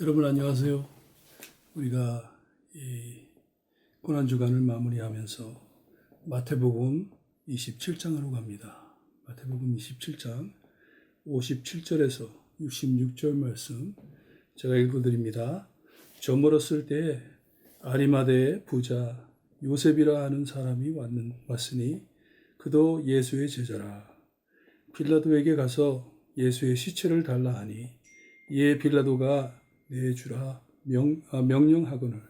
여러분 안녕하세요. 우리가 이 고난 주간을 마무리하면서 마태복음 27장으로 갑니다. 마태복음 27장 57절에서 66절 말씀 제가 읽어드립니다. 저물었을 때 아리마대의 부자 요셉이라 하는 사람이 왔는, 왔으니 그도 예수의 제자라. 빌라도에게 가서 예수의 시체를 달라 하니 이에 빌라도가 내주라 명, 아, 명령하거늘.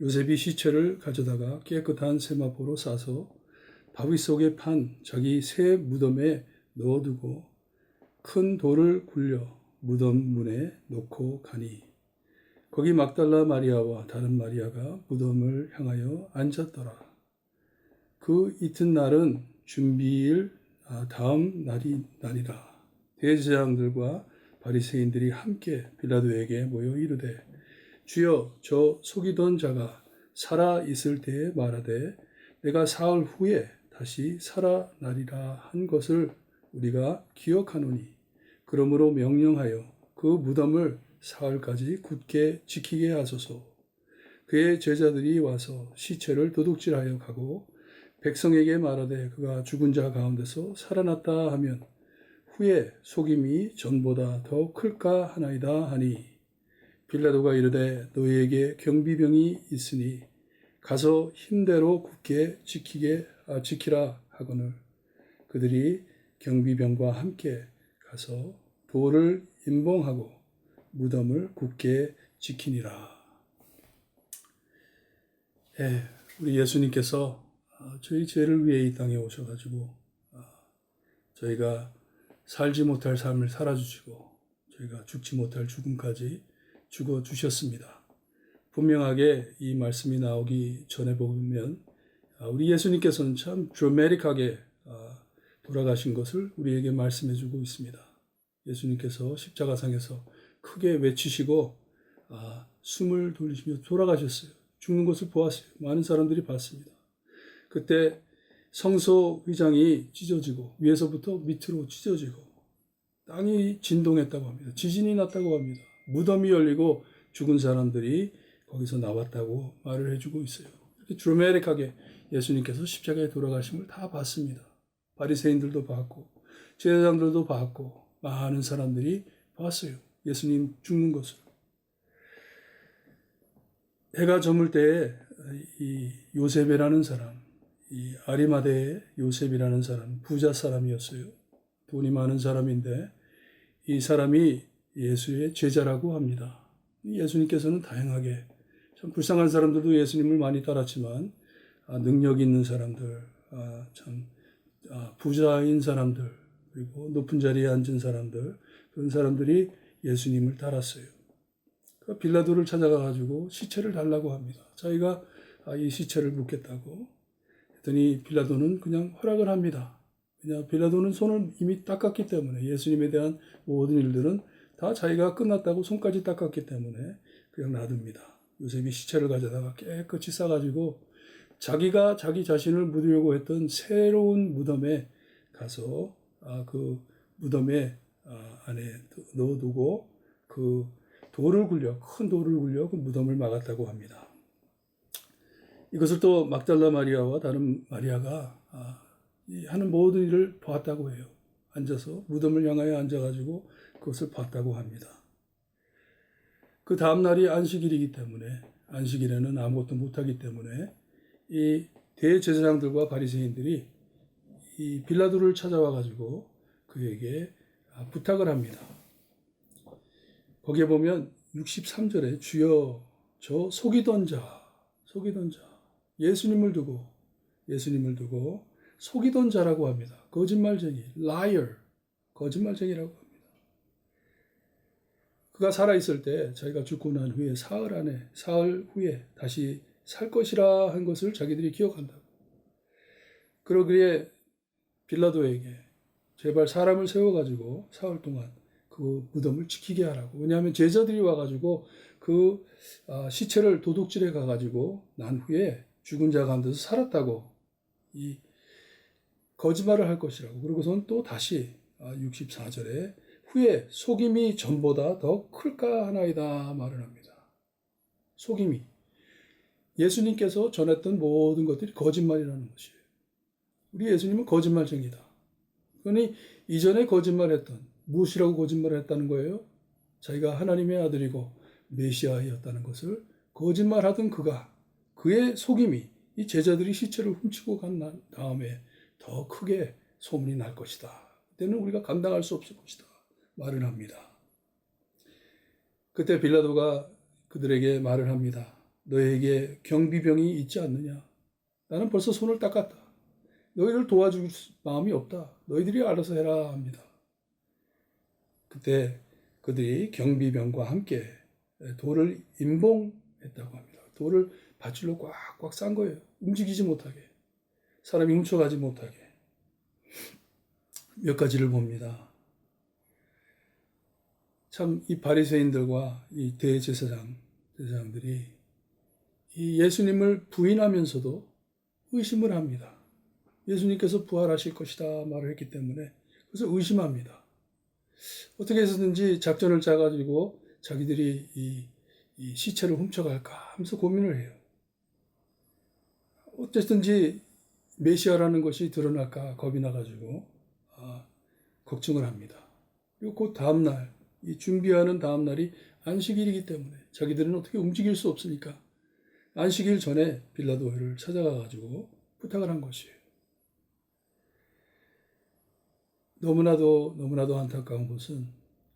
요셉이 시체를 가져다가 깨끗한 세마포로 싸서 바위 속에 판 자기 새 무덤에 넣어두고 큰 돌을 굴려 무덤 문에 놓고 가니. 거기 막달라 마리아와 다른 마리아가 무덤을 향하여 앉았더라. 그 이튿날은 준비일 아, 다음 날이 날이라. 대제장들과 바리새인들이 함께 빌라도에게 모여 이르되 주여 저 속이던 자가 살아 있을 때에 말하되 내가 사흘 후에 다시 살아나리라 한 것을 우리가 기억하노니 그러므로 명령하여 그 무덤을 사흘까지 굳게 지키게 하소서. 그의 제자들이 와서 시체를 도둑질하여 가고 백성에게 말하되 그가 죽은 자 가운데서 살아났다 하면 후에 속임이 전보다 더 클까 하나이다 하니 빌라도가 이르되 너희에게 경비병이 있으니 가서 힘대로 굳게 지키게 아, 지키라 하거늘 그들이 경비병과 함께 가서 돌을 임봉하고 무덤을 굳게 지키니라. 예, 우리 예수님께서 아, 저희 죄를 위해 이 땅에 오셔가지고 아, 저희가 살지 못할 삶을 살아주시고 저희가 죽지 못할 죽음까지 죽어 주셨습니다. 분명하게 이 말씀이 나오기 전에 보면 아, 우리 예수님께서는 참 드라마틱하게 아, 돌아가신 것을 우리에게 말씀해 주고 있습니다. 예수님께서 십자가상에서 크게 외치시고 아, 숨을 돌리시며 돌아가셨어요. 죽는 것을 보았어요. 많은 사람들이 봤습니다. 그때 성소 휘장이 찢어지고 위에서부터 밑으로 찢어지고 땅이 진동했다고 합니다. 지진이 났다고 합니다. 무덤이 열리고 죽은 사람들이 거기서 나왔다고 말을 해주고 있어요. 이렇게 드라마틱하게 예수님께서 십자가에 돌아가심을 다 봤습니다. 바리새인들도 봤고 제사장들도 봤고 많은 사람들이 봤어요. 예수님 죽는 것을. 해가 저물 때에 이 요셉이라는 사람, 이 아리마대의 요셉이라는 사람, 부자 사람이었어요. 돈이 많은 사람인데 이 사람이 예수의 제자라고 합니다. 예수님께서는 다양하게 참 불쌍한 사람들도 예수님을 많이 따랐지만 아, 능력 있는 사람들, 아, 참 아, 부자인 사람들, 그리고 높은 자리에 앉은 사람들 그런 사람들이 예수님을 따랐어요. 그 빌라도를 찾아가 가지고 시체를 달라고 합니다. 자기가 아, 이 시체를 묻겠다고 했더니 빌라도는 그냥 허락을 합니다. 왜냐 빌라도는 손을 이미 닦았기 때문에 예수님에 대한 모든 일들은 다 자기가 끝났다고 손까지 닦았기 때문에 그냥 놔둡니다. 요셉이 시체를 가져다가 깨끗이 싸가지고 자기가 자기 자신을 묻으려고 했던 새로운 무덤에 가서 아, 그 무덤에 아, 안에 넣어두고 그 돌을 굴려 큰 돌을 굴려 그 무덤을 막았다고 합니다. 이것을 또 막달라 마리아와 다른 마리아가 아, 하는 모든 일을 보았다고 해요. 앉아서 무덤을 향하여 앉아가지고 그것을 봤다고 합니다. 그 다음 날이 안식일이기 때문에 안식일에는 아무것도 못하기 때문에 이 대제사장들과 바리새인들이 이 빌라도를 찾아와 가지고 그에게 부탁을 합니다. 거기에 보면 63절에 주여 저 속이던 자, 속이던 자, 예수님을 두고 예수님을 두고 속이던 자라고 합니다. 거짓말쟁이, liar, 거짓말쟁이라고 합니다. 그가 살아 있을 때 자기가 죽고 난 후에 사흘 안에 사흘 후에 다시 살 것이라 한 것을 자기들이 기억한다고. 그러기에 빌라도에게 제발 사람을 세워 가지고 사흘 동안 그 무덤을 지키게 하라고. 왜냐하면 제자들이 와 가지고 그 아, 시체를 도둑질해 가 가지고 난 후에 죽은 자 가운데서 살았다고 이 거짓말을 할 것이라고. 그러고선 또 다시 64절에 후에 속임이 전보다 더 클까 하나이다 말을 합니다. 속임이. 예수님께서 전했던 모든 것들이 거짓말이라는 것이에요. 우리 예수님은 거짓말쟁이다. 그러니 이전에 거짓말했던 무엇이라고 거짓말했다는 거예요? 자기가 하나님의 아들이고 메시아였다는 것을 거짓말하던 그가 그의 속임이 이 제자들이 시체를 훔치고 간 나- 다음에 더 크게 소문이 날 것이다. 그때는 우리가 감당할 수 없을 것이다. 말을 합니다. 그때 빌라도가 그들에게 말을 합니다. 너에게 경비병이 있지 않느냐? 나는 벌써 손을 닦았다. 너희를 도와줄 마음이 없다. 너희들이 알아서 해라 합니다. 그때 그들이 경비병과 함께 돌을 임봉했다고 합니다. 돌을 밧줄로 꽉꽉 싼 거예요. 움직이지 못하게. 사람이 훔쳐가지 못하게. 몇 가지를 봅니다. 참 이 바리새인들과 이 대제사장 제사장들이 이 예수님을 부인하면서도 의심을 합니다. 예수님께서 부활하실 것이다 말을 했기 때문에 그래서 의심합니다. 어떻게 해서든지 작전을 짜가지고 자기들이 이, 이 시체를 훔쳐갈까 하면서 고민을 해요. 어쨌든지 메시아라는 것이 드러날까 겁이 나가지고 아, 걱정을 합니다. 그리고 그 다음 날 이 준비하는 다음 날이 안식일이기 때문에 자기들은 어떻게 움직일 수 없으니까 안식일 전에 빌라도를 찾아가 가지고 부탁을 한 것이에요. 너무나도 너무나도 안타까운 것은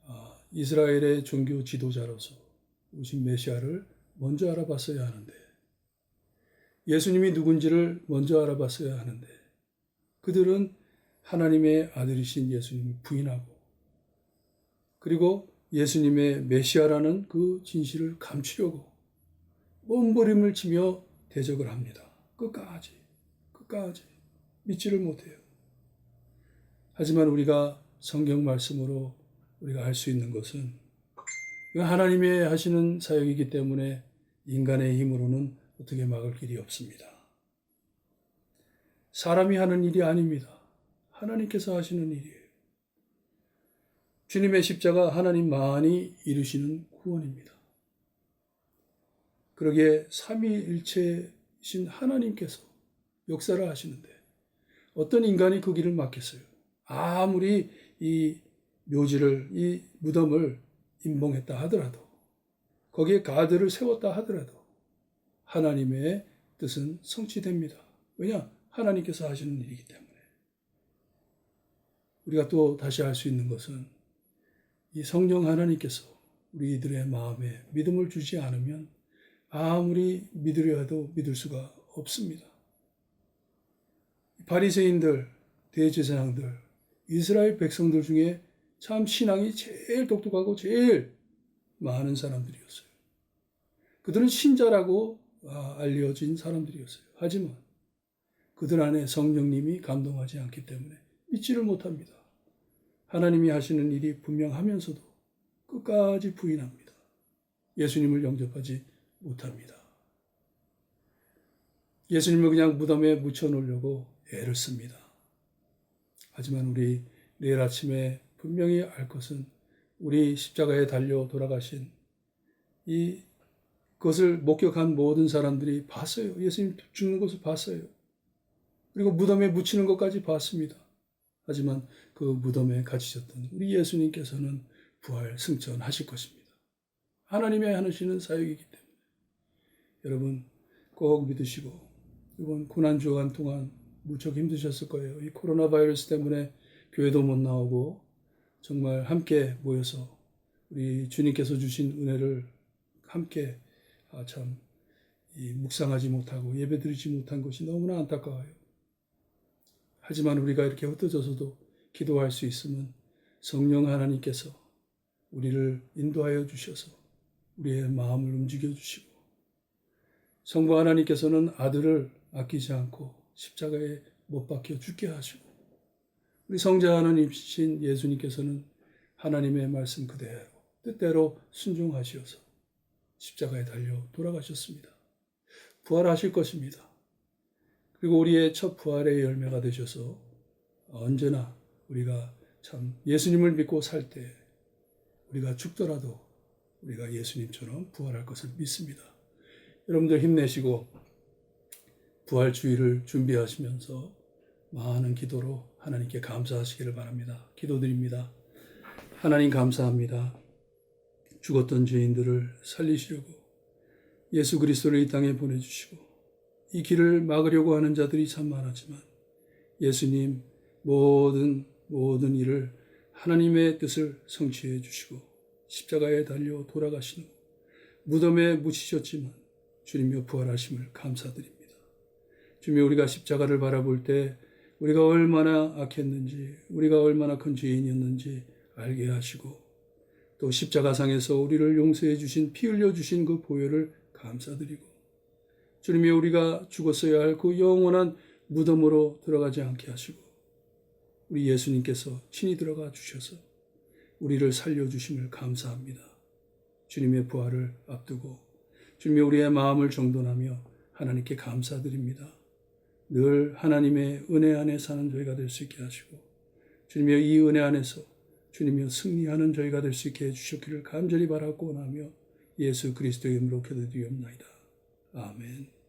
아, 이스라엘의 종교 지도자로서 오신 메시아를 먼저 알아봤어야 하는데 예수님이 누군지를 먼저 알아봤어야 하는데 그들은 하나님의 아들이신 예수님을 부인하고 그리고 예수님의 메시아라는 그 진실을 감추려고 몸부림을 치며 대적을 합니다. 끝까지 끝까지 믿지를 못해요. 하지만 우리가 성경 말씀으로 우리가 알 수 있는 것은 하나님의 하시는 사역이기 때문에 인간의 힘으로는 어떻게 막을 길이 없습니다. 사람이 하는 일이 아닙니다. 하나님께서 하시는 일이에요. 주님의 십자가 하나님만이 이루시는 구원입니다. 그러기에 삼위일체신 하나님께서 역사를 하시는데 어떤 인간이 그 길을 막겠어요? 아무리 이 묘지를 이 무덤을 임봉했다 하더라도 거기에 가드를 세웠다 하더라도 하나님의 뜻은 성취됩니다. 왜냐? 하나님께서 하시는 일이기 때문에. 우리가 또 다시 알 수 있는 것은 이 성령 하나님께서 우리들의 마음에 믿음을 주지 않으면 아무리 믿으려 해도 믿을 수가 없습니다. 바리새인들, 대제사장들, 이스라엘 백성들 중에 참 신앙이 제일 똑똑하고 제일 많은 사람들이었어요. 그들은 신자라고 아, 알려진 사람들이었어요. 하지만 그들 안에 성령님이 감동하지 않기 때문에 믿지를 못합니다. 하나님이 하시는 일이 분명하면서도 끝까지 부인합니다. 예수님을 영접하지 못합니다. 예수님을 그냥 무덤에 묻혀 놓으려고 애를 씁니다. 하지만 우리 내일 아침에 분명히 알 것은 우리 십자가에 달려 돌아가신 이 그것을 목격한 모든 사람들이 봤어요. 예수님 죽는 것을 봤어요. 그리고 무덤에 묻히는 것까지 봤습니다. 하지만 그 무덤에 갇히셨던 우리 예수님께서는 부활 승천하실 것입니다. 하나님의 하시는 사역이기 때문에 여러분 꼭 믿으시고 이번 고난 주간 동안 무척 힘드셨을 거예요. 이 코로나 바이러스 때문에 교회도 못 나오고 정말 함께 모여서 우리 주님께서 주신 은혜를 함께 아, 참, 이 묵상하지 못하고 예배드리지 못한 것이 너무나 안타까워요. 하지만 우리가 이렇게 흩어져서도 기도할 수 있으면 성령 하나님께서 우리를 인도하여 주셔서 우리의 마음을 움직여 주시고 성부 하나님께서는 아들을 아끼지 않고 십자가에 못 박혀 죽게 하시고 우리 성자 하나님이신 예수님께서는 하나님의 말씀 그대로 뜻대로 순종하시어서 십자가에 달려 돌아가셨습니다. 부활하실 것입니다. 그리고 우리의 첫 부활의 열매가 되셔서 언제나 우리가 참 예수님을 믿고 살 때 우리가 죽더라도 우리가 예수님처럼 부활할 것을 믿습니다. 여러분들 힘내시고 부활 주의를 준비하시면서 많은 기도로 하나님께 감사하시기를 바랍니다. 기도드립니다. 하나님 감사합니다. 죽었던 죄인들을 살리시려고 예수 그리스도를 이 땅에 보내주시고 이 길을 막으려고 하는 자들이 참 많았지만 예수님 모든 모든 일을 하나님의 뜻을 성취해 주시고 십자가에 달려 돌아가신 후 무덤에 묻히셨지만 주님여 부활하심을 감사드립니다. 주님 우리가 십자가를 바라볼 때 우리가 얼마나 악했는지 우리가 얼마나 큰 죄인이었는지 알게 하시고 또 십자가상에서 우리를 용서해 주신 피 흘려 주신 그 보혈을 감사드리고 주님이 우리가 죽었어야 할 그 영원한 무덤으로 들어가지 않게 하시고 우리 예수님께서 친히 들어가 주셔서 우리를 살려 주심을 감사합니다. 주님의 부활을 앞두고 주님이 우리의 마음을 정돈하며 하나님께 감사드립니다. 늘 하나님의 은혜 안에 사는 저희가 될 수 있게 하시고 주님여 이 은혜 안에서 주님여 승리하는 저희가 될 수 있게 해주셨기를 간절히 바라고 나며 예수 그리스도의 이름으로 기도드리옵나이다. 아멘.